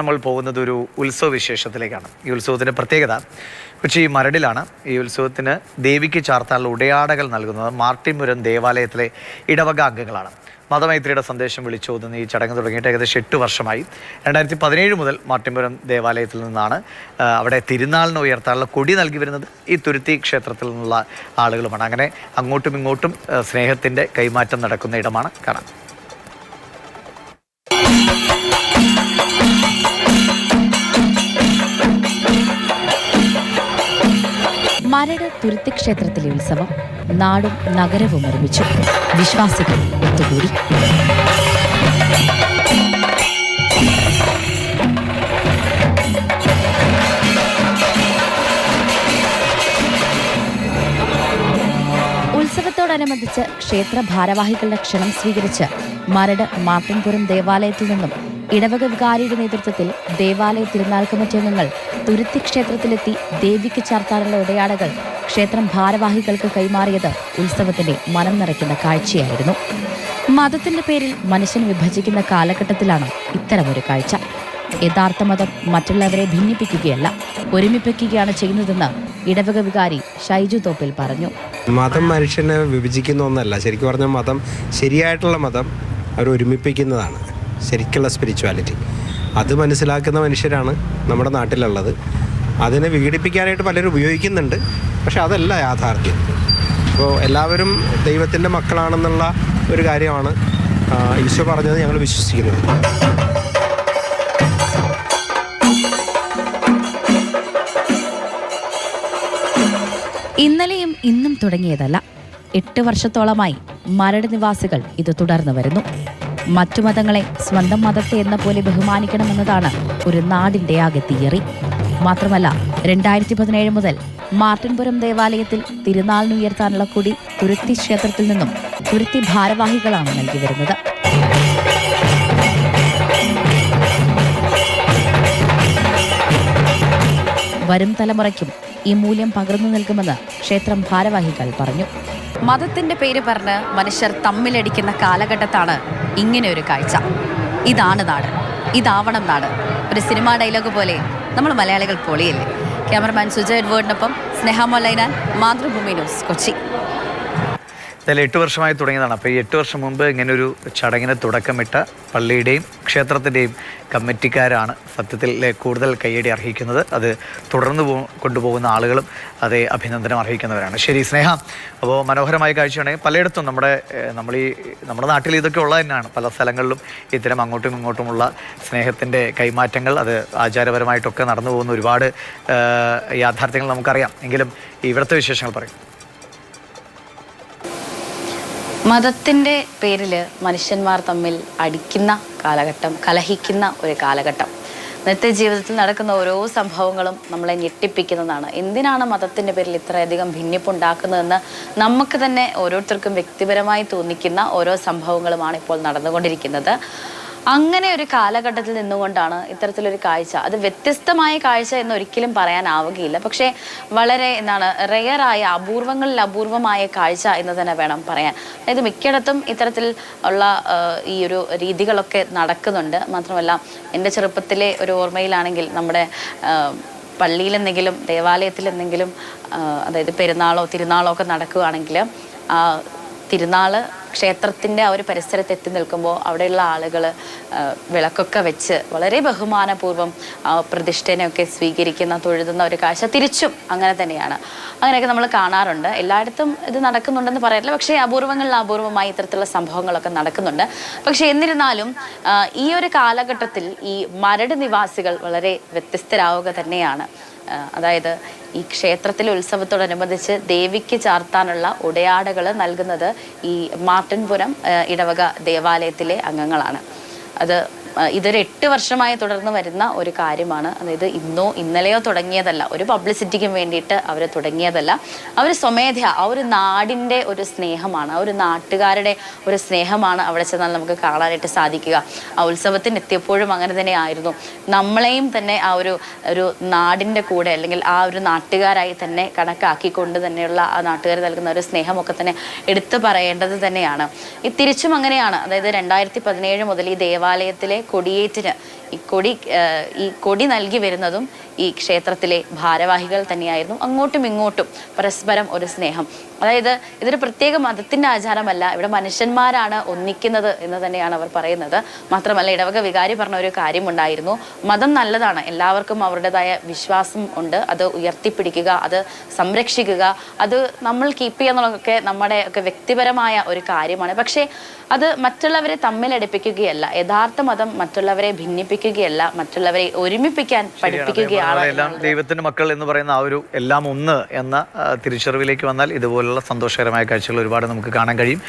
നമ്മൾ പോകുന്നത് ഒരു ഉത്സവ വിശേഷത്തിലേക്കാണ് ഈ ഉത്സവത്തിന്റെ പ്രത്യേകത കൊച്ചി മരടിലാണ്. ഈ ഉത്സവത്തിന് ദേവിക്ക് ചാർത്താനുള്ള ഉടയാടകൾ നൽകുന്നത് മാർട്ടിൻപുരം ദേവാലയത്തിലെ ഇടവക അംഗങ്ങളാണ്. മതമൈത്രിയുടെ സന്ദേശം വിളിച്ചോതുന്ന ഈ ചടങ്ങ് തുടങ്ങിയിട്ട് ഏകദേശം എട്ട് വർഷമായി. രണ്ടായിരത്തി പതിനേഴ് മുതൽ മാർട്ടിൻപുരം ദേവാലയത്തിൽ നിന്നാണ് അവിടെ തിരുനാളിന് ഉയർത്താനുള്ള കൊടി നൽകി വരുന്നത് ഈ തുരുത്തി ക്ഷേത്രത്തിൽ നിന്നുള്ള ആളുകളുമാണ്. അങ്ങനെ അങ്ങോട്ടും ഇങ്ങോട്ടും സ്നേഹത്തിന്റെ കൈമാറ്റം നടക്കുന്ന ഇടമാണ് കാണാൻ. മരട് തുരുത്തി ക്ഷേത്രത്തിലെ ഉത്സവം നാടും നഗരവും ഒരുമിച്ചു വിശ്വാസികൾ ഒത്തുകൂടി. ഉത്സവത്തോടനുബന്ധിച്ച് ക്ഷേത്ര ഭാരവാഹികളുടെ ക്ഷണം സ്വീകരിച്ച് മരട് മാട്ടിൻപുരം ദേവാലയത്തിൽ നിന്നും ഇടവക വികാരിയുടെ നേതൃത്വത്തിൽ ദേവാലയ തിരുനാൾ കമ്മിറ്റി അംഗങ്ങൾ തുരുത്തി ക്ഷേത്രത്തിലെത്തി ദേവിക്ക് ചാർത്താനുള്ള ഉടയാടകൾ ക്ഷേത്രം ഭാരവാഹികൾക്ക് കൈമാറിയത് ഉത്സവത്തിന്റെ മനം നിറയ്ക്കുന്ന കാഴ്ചയായിരുന്നു. മതത്തിന്റെ പേരിൽ മനുഷ്യൻ വിഭജിക്കുന്ന കാലഘട്ടത്തിലാണ് ഇത്തരമൊരു കാഴ്ച. യഥാർത്ഥ മതം മറ്റുള്ളവരെ ഭിന്നിപ്പിക്കുകയല്ല ഒരുമിപ്പിക്കുകയാണ് ചെയ്യുന്നതെന്ന് ഇടവക വികാരി ഷൈജു തോപ്പിൽ പറഞ്ഞു. മതം മനുഷ്യനെ വിഭജിക്കുന്ന ഒന്നല്ല ശരിക്കും പറഞ്ഞാൽ മതം ശരിയായിട്ടുള്ള മതം അവർ ഒരുമിപ്പിക്കുന്നതാണ്. ശരിക്കുള്ള സ്പിരിച്വാലിറ്റി അത് മനസ്സിലാക്കുന്ന മനുഷ്യരാണ് നമ്മുടെ നാട്ടിലുള്ളത്. അതിനെ വിഘടിപ്പിക്കാനായിട്ട് പലരും ഉപയോഗിക്കുന്നുണ്ട്. പക്ഷെ അതല്ല യാഥാർത്ഥ്യം. അപ്പോൾ എല്ലാവരും ദൈവത്തിന്റെ മക്കളാണെന്നുള്ള ഒരു കാര്യമാണ് ഈശോ പറഞ്ഞത് ഞങ്ങൾ വിശ്വസിക്കുന്നത്. ഇന്നലെയും ഇന്നും തുടങ്ങിയതല്ല. എട്ട് വർഷത്തോളമായി മരട് നിവാസികൾ ഇത് തുടർന്നു വരുന്നു. മറ്റു മതങ്ങളെ സ്വന്തം മതത്തെ എന്ന പോലെ ബഹുമാനിക്കണമെന്നതാണ് ഒരു നാടിന്റെ ആകെ തിയറി. മാത്രമല്ല രണ്ടായിരത്തി പതിനേഴ് മുതൽ മാർട്ടിൻപുരം ദേവാലയത്തിൽ തിരുനാളിന് ഉയർത്താനുള്ള കൊടി തുരുത്തി ക്ഷേത്രത്തിൽ നിന്നും തുരുത്തി ഭാരവാഹികളാണ് നൽകി വരുന്നത്. വരും തലമുറയ്ക്കും ഈ മൂല്യം പകർന്നു നൽകുമെന്ന് ക്ഷേത്രം ഭാരവാഹികൾ പറഞ്ഞു. മതത്തിന്റെ പേര് പറഞ്ഞ് മനുഷ്യർ തമ്മിലടിക്കുന്ന കാലഘട്ടത്താണ് ഇങ്ങനെ ഒരു കാഴ്ച. ഇതാണ് നാട്. ഇതാവണം നാട്. ഒരു സിനിമാ ഡയലോഗ് പോലെ നമ്മൾ മലയാളികൾ പൊളിയല്ലേ? ക്യാമറമാൻ സുജയ് എഡ്വേർഡിനൊപ്പം സ്നേഹ മൊലൈനാൻ മാതൃഭൂമി ന്യൂസ് കൊച്ചി. എന്തായാലും എട്ട് വർഷമായി തുടങ്ങിയതാണ്. അപ്പോൾ ഈ എട്ട് വർഷം മുമ്പ് ഇങ്ങനൊരു ചടങ്ങിന് തുടക്കമിട്ട പള്ളിയുടെയും ക്ഷേത്രത്തിന്റെയും കമ്മിറ്റിക്കാരാണ് സത്യത്തിൽ കൂടുതൽ കയ്യടി അർഹിക്കുന്നത്. അത് തുടർന്ന് കൊണ്ടുപോകുന്ന ആളുകളും അതേ അഭിനന്ദനം അർഹിക്കുന്നവരാണ്. ശരി സ്നേഹ അപ്പോൾ മനോഹരമായ കാഴ്ചയാണ് പലയിടത്തും നമ്മുടെ നമ്മൾ ഈ നമ്മുടെ നാട്ടിൽ ഇതൊക്കെ ഉള്ളത് തന്നെയാണ്. പല സ്ഥലങ്ങളിലും ഇത്തരം അങ്ങോട്ടും ഇങ്ങോട്ടുമുള്ള സ്നേഹത്തിന്റെ കൈമാറ്റങ്ങൾ അത് ആചാരപരമായിട്ടൊക്കെ നടന്നു പോകുന്ന ഒരുപാട് യാഥാർത്ഥ്യങ്ങൾ നമുക്കറിയാം. എങ്കിലും ഇവിടുത്തെ വിശേഷങ്ങൾ പറയും. മതത്തിന്റെ പേരിൽ മനുഷ്യന്മാർ തമ്മിൽ അടിക്കുന്ന കാലഘട്ടം കലഹിക്കുന്ന ഒരു കാലഘട്ടം. നിത്യ ജീവിതത്തിൽ നടക്കുന്ന ഓരോ സംഭവങ്ങളും നമ്മളെ ഞെട്ടിപ്പിക്കുന്നതാണ്. എന്തിനാണ് മതത്തിന്റെ പേരിൽ ഇത്രയധികം ഭിന്നിപ്പുണ്ടാക്കുന്നതെന്ന് നമുക്ക് തന്നെ ഓരോരുത്തർക്കും വ്യക്തിപരമായി തോന്നിക്കുന്ന ഓരോ സംഭവങ്ങളുമാണ് ഇപ്പോൾ നടന്നുകൊണ്ടിരിക്കുന്നത്. അങ്ങനെ ഒരു കാലഘട്ടത്തിൽ നിന്നുകൊണ്ടാണ് ഇത്തരത്തിലൊരു കാഴ്ച. അത് വ്യത്യസ്തമായ കാഴ്ച എന്ന് ഒരിക്കലും പറയാനാവുകയില്ല. പക്ഷേ വളരെ എന്താണ് റെയറായ അപൂർവങ്ങളിൽ അപൂർവമായ കാഴ്ച എന്ന് തന്നെ വേണം പറയാൻ. അതായത് മിക്കയിടത്തും ഇത്തരത്തിൽ ഉള്ള ഈ ഒരു രീതികളൊക്കെ നടക്കുന്നുണ്ട്. മാത്രമല്ല എന്റെ ചെറുപ്പത്തിലെ ഒരു ഓർമ്മയിലാണെങ്കിൽ നമ്മുടെ പള്ളിയിലെന്തെങ്കിലും ദേവാലയത്തിലെന്തെങ്കിലും അതായത് പെരുന്നാളോ തിരുനാളോ ഒക്കെ നടക്കുകയാണെങ്കിൽ ആ തിരുനാൾ ക്ഷേത്രത്തിന്റെ ആ ഒരു പരിസരത്ത് എത്തി നിൽക്കുമ്പോൾ അവിടെയുള്ള ആളുകൾ വിളക്കൊക്കെ വെച്ച് വളരെ ബഹുമാനപൂർവം പ്രതിഷ്ഠേനെയൊക്കെ സ്വീകരിക്കുന്ന തൊഴുതുന്ന ഒരു കാഴ്ച തിരിച്ചും അങ്ങനെ തന്നെയാണ്. അങ്ങനെയൊക്കെ നമ്മൾ കാണാറുണ്ട്. എല്ലായിടത്തും ഇത് നടക്കുന്നുണ്ടെന്ന് പറയാറില്ല പക്ഷേ അപൂർവങ്ങളിൽ അപൂർവമായി ഇത്തരത്തിലുള്ള സംഭവങ്ങളൊക്കെ നടക്കുന്നുണ്ട്. പക്ഷേ എന്നിരുന്നാലും ഈ ഒരു കാലഘട്ടത്തിൽ ഈ മരട് നിവാസികൾ വളരെ വ്യത്യസ്തരാവുക തന്നെയാണ്. അതായത് ഈ ക്ഷേത്രത്തിലെ ഉത്സവത്തോടനുബന്ധിച്ച് ദേവിക്ക് ചാർത്താനുള്ള ഉടയാടകൾ നൽകുന്നത് ഈ മാർട്ടിൻപുരം ഇടവക ദേവാലയത്തിലെ അംഗങ്ങളാണ്. അത് ഇതൊരു എട്ട് വർഷമായി തുടർന്ന് വരുന്ന ഒരു കാര്യമാണ്. അതായത് ഇന്നോ ഇന്നലെയോ തുടങ്ങിയതല്ല. ഒരു പബ്ലിസിറ്റിക്കും വേണ്ടിയിട്ട് അവർ തുടങ്ങിയതല്ല. അവർ സ്വമേധ ആ ഒരു നാടിന്റെ ഒരു സ്നേഹമാണ് ആ ഒരു നാട്ടുകാരുടെ ഒരു സ്നേഹമാണ് അവിടെ ചെന്നാൽ നമുക്ക് കാണാനായിട്ട് സാധിക്കുക. ആ ഉത്സവത്തിന് എത്തിയപ്പോഴും അങ്ങനെ തന്നെ ആയിരുന്നു. നമ്മളെയും തന്നെ ആ ഒരു ഒരു നാടിന്റെ കൂടെ അല്ലെങ്കിൽ ആ ഒരു നാട്ടുകാരായി തന്നെ കണക്കാക്കിക്കൊണ്ട് തന്നെയുള്ള ആ നാട്ടുകാർ നൽകുന്ന ഒരു സ്നേഹമൊക്കെ തന്നെ എടുത്തു പറയേണ്ടത് തന്നെയാണ്. ഈ തിരിച്ചും അങ്ങനെയാണ്. അതായത് രണ്ടായിരത്തി പതിനേഴ് മുതൽ ഈ ദേവാലയത്തിലെ കൊടിയേറ്റിന് ഈ കൊടി ഈ കൊടി നൽകി വരുന്നതും ഈ ക്ഷേത്രത്തിലെ ഭാരവാഹികൾ തന്നെയായിരുന്നു. അങ്ങോട്ടും ഇങ്ങോട്ടും പരസ്പരം ഒരു സ്നേഹം. അതായത് ഇതൊരു പ്രത്യേക മതത്തിന്റെ ആചാരമല്ല. ഇവിടെ മനുഷ്യന്മാരാണ് ഒന്നിക്കുന്നത് എന്ന് തന്നെയാണ് അവർ പറയുന്നത്. മാത്രമല്ല ഇടവക വികാരി പറഞ്ഞ ഒരു കാര്യമുണ്ടായിരുന്നു. മതം നല്ലതാണ്. എല്ലാവർക്കും അവരുടേതായ വിശ്വാസം ഉണ്ട്. അത് ഉയർത്തിപ്പിടിക്കുക അത് സംരക്ഷിക്കുക അത് നമ്മൾ കീപ്പ് ചെയ്യുന്നതൊക്കെ നമ്മുടെ ഒക്കെ വ്യക്തിപരമായ ഒരു കാര്യമാണ്. പക്ഷേ അത് മറ്റുള്ളവരെ തമ്മിലടിപ്പിക്കുകയല്ല യഥാർത്ഥ മതം മറ്റുള്ളവരെ ഭിന്നിപ്പിക്കുകയല്ല. മറ്റുള്ളവരെ ഒരുമിപ്പിക്കാൻ പഠിപ്പിക്കുകയാണ് ദൈവത്തിന്റെ മക്കൾ എന്ന് പറയുന്ന ആ ഒരു എല്ലാം ഒന്ന് എന്ന തിരിച്ചറിവിലേക്ക് വന്നാൽ ഇതുപോലുള്ള സന്തോഷകരമായ കാഴ്ചകൾ ഒരുപാട് നമുക്ക് കാണാൻ കഴിയും.